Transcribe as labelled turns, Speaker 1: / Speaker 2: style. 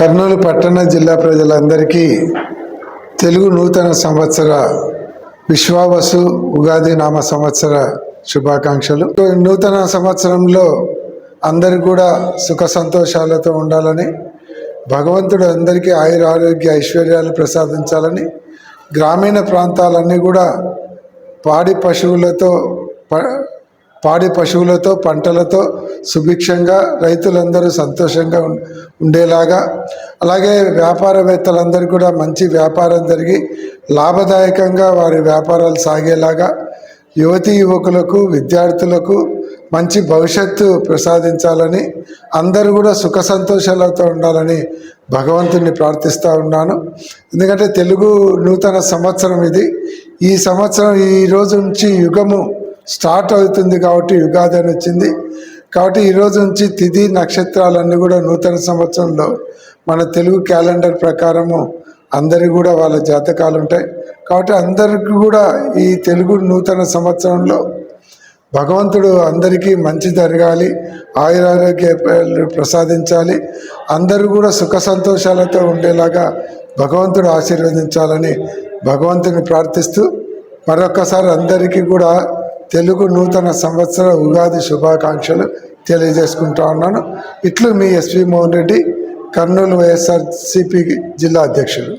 Speaker 1: కర్నూలు పట్టణ జిల్లా ప్రజలందరికీ తెలుగు నూతన సంవత్సర విశ్వావసు ఉగాది నామ సంవత్సర శుభాకాంక్షలు. నూతన సంవత్సరంలో అందరు కూడా సుఖ సంతోషాలతో ఉండాలని భగవంతుడు అందరికీ ఆయుర ఆరోగ్య ఐశ్వర్యాలు ప్రసాదించాలని గ్రామీణ ప్రాంతాలన్నీ కూడా పాడి పశువులతో పాడి పశువులతో పంటలతో సుభిక్షంగా రైతులందరూ సంతోషంగా ఉం- ఉండేలాగా. అలాగే వ్యాపారవేత్తలందరూ కూడా మంచి వ్యాపారం జరిగి లాభదాయకంగా వారి వ్యాపారాలు సాగేలాగా యువతీ యువకులకు విద్యార్థులకు మంచి భవిష్యత్తు ప్రసాదించాలని అందరూ కూడా సుఖ సంతోషాలతో ఉండాలని భగవంతుని ప్రార్థిస్తూ ఉన్నాను. ఎందుకంటే తెలుగు నూతన సంవత్సరం ఇది. ఈ సంవత్సరం ఈ రోజు నుంచి యుగము స్టార్ట్ అవుతుంది కాబట్టి యుగాది అని వచ్చింది. కాబట్టి ఈరోజు నుంచి తిథి నక్షత్రాలన్నీ కూడా నూతన సంవత్సరంలో మన తెలుగు క్యాలెండర్ ప్రకారము అందరి కూడా వాళ్ళ జాతకాలు ఉంటాయి. కాబట్టి అందరికీ కూడా ఈ తెలుగు నూతన సంవత్సరంలో భగవంతుడు అందరికీ మంచి జరగాలి ఆయురారోగ్యాలు ప్రసాదించాలి అందరూ కూడా సుఖ సంతోషాలతో ఉండేలాగా భగవంతుడు ఆశీర్వదించాలని భగవంతుని ప్రార్థిస్తూ మరొకసారి అందరికీ కూడా తెలుగు నూతన సంవత్సర ఉగాది శుభాకాంక్షలు తెలియజేసుకుంటా ఉన్నాను. ఇట్లు మీ ఎస్వి మోహన్ రెడ్డి కర్నూలు వైఎస్ఆర్సిపి జిల్లా అధ్యక్షుడు